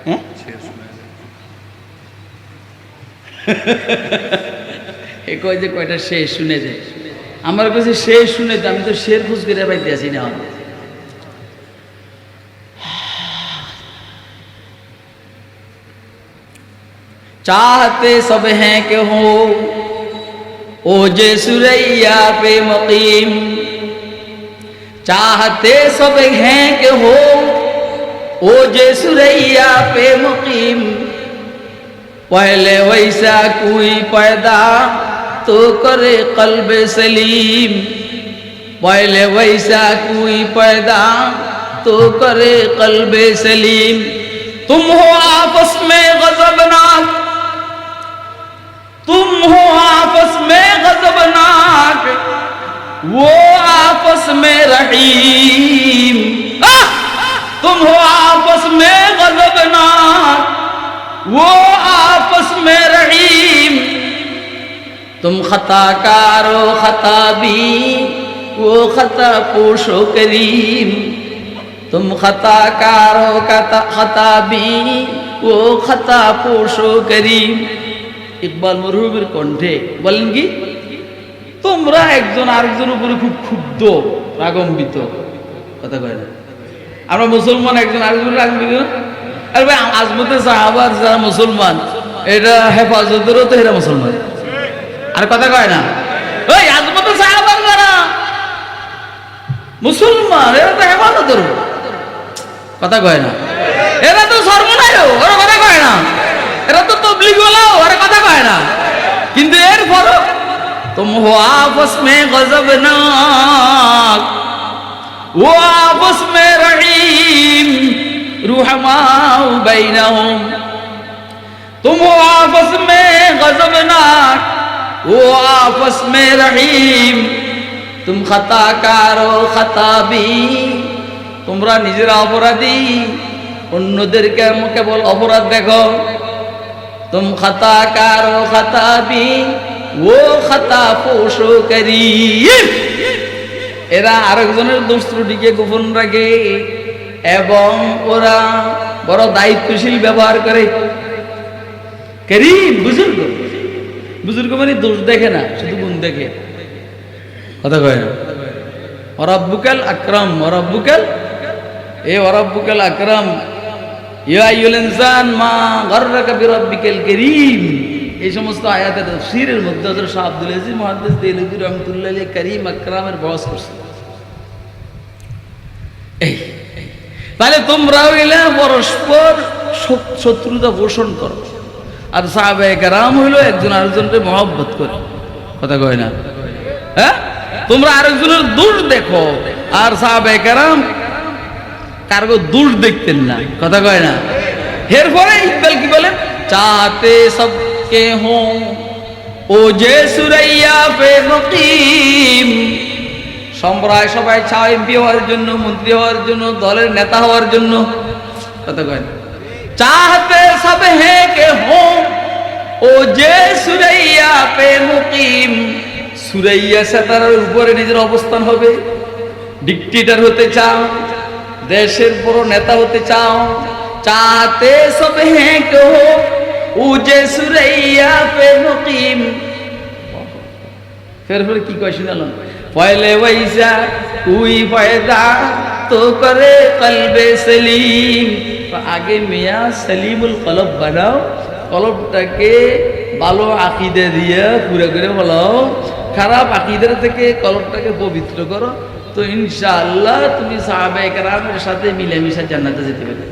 হ্যাঁ এ কয় যে কয়টা শেষ শুনে যায় আমার কাছে শেষ শুনে তো আমি তো শের খুশ করে পাইতে আসি না चाहते सब हैं कि हो ओ जे सुरैया पे मुकीम चाहते सब हैं कि हो او جے سریا پہ مقیم، پہلے ویسا کوئی پیدا تو کرے قلب سلیم۔ پہلے ویسا کوئی پیدا تو کرے قلب سلیم۔ تم ہو آپس میں غضبناک، تم ہو آپس میں غضبناک۔ وہ آپس میں رحیم۔ में गजबनाक वो आपस में रहीम तुम खता कारो खता भी वो खता पोशो करीम तुम खता कारो खता खता भी वो खता पोशो करीम ইকবাল মরহুমের কণ্ঠে বলেন কি তোমরা একজন আরেকজন উপরে খুব ক্ষুব্ধ রাগম্বিত কথা কয় না আমরা মুসলমান একজন, আরেকজন রাখবি আরে ভাই আজমতে সাহাবার যারা মুসলমান, এটা হেফাজতেরও তো এরা মুসলমান। আর কথা কয় না? ওই আজমতে সাহাবার যারা, মুসলমান, এরা তো হেফাজতের। কথা কয় না? এরা তো সর্বনায়ও ওরা কথা কয় না? এরা তো তবলিগ হলো ওরা কথা কয় না? কিন্তু এর ফরক তো হো আপস মে গজব না وبصم رحيم رحماء بينهم تم ہو آپس میں غضبناک وہ آپس میں رحیم تم خطا কারও খাতাবি তোমরা নিজেরা অপরাধী অন্যদেরকে কেবল অপরাধ দেখো তুম খাতা কারও খাতাবি ও খাতা পোষো করি এরা আরেকজনের দোষ ত্রুটিকে গোপন রাখে এবং ওরা বড় দায়িত্বশীল ব্যবহার করে। বুজুর্গ। বুজুর্গ মানে দোষ দেখে না, শুধু গুণ দেখে। কথা কয় না? অরব্বুকাল আকরাম অরব্বুকাল এ অরব্বুকাল আকরাম। এই সমস্ত আয়াতের তাফসীরের মধ্যে হযরত শাহ আব্দুল আজিজ মুহাদ্দিস দেলভী রাহমাতুল্লাহ করিম আকরামের বহস করছে এই এই। তাহলে তোমরাও এলে পরস্পর শত্রুতা পোষণ করো। আর সাহাবে কারাম হইল একজন আরেকজনকে মহব্বত করে। কথা কয় না? হ্যাঁ? তোমরা আরেকজনের দোষ দেখো। আর সাহাবে কারাম কারও দোষ দেখতেন না। কথা কয় না? এর পরে ইকবাল কি বলেন? চাতে সবকে হো, ও যে সুরাইয়া পে মুকিম সম্প্রদায় সবাই চাও এমপি হওয়ার জন্য, মন্ত্রী হওয়ার জন্য, দলের নেতা হওয়ার জন্য। কথা কয় চাহতে সব হে কে হো ও যে সুরাইয়া পে মুকিম। সুরাইয়া সেতারার উপরে নিজের অবস্থান হবে। ডিকটেটর হতে চাও, দেশের বড় নেতা হতে চাও। চাহতে সব হে কে হো ও যে সুরাইয়া পে মুকিম। ফের ফের কি কয় শুনালাম পয়লে বৈশা কুই ফয়দা তো করে কলবে সলিম আগে মিয়া সলিমুল কলব বানাও কলবটাকে ভালো আকিদে দিয়ে পুরো করে বলাও খারাপ আকিদের থেকে কলবটাকে পবিত্র করো তো ইনশাআল্লাহ তুমি সাহাবায়ে কেরামের সাথে মিলেমিশে জান্নাতে যেতে পারবে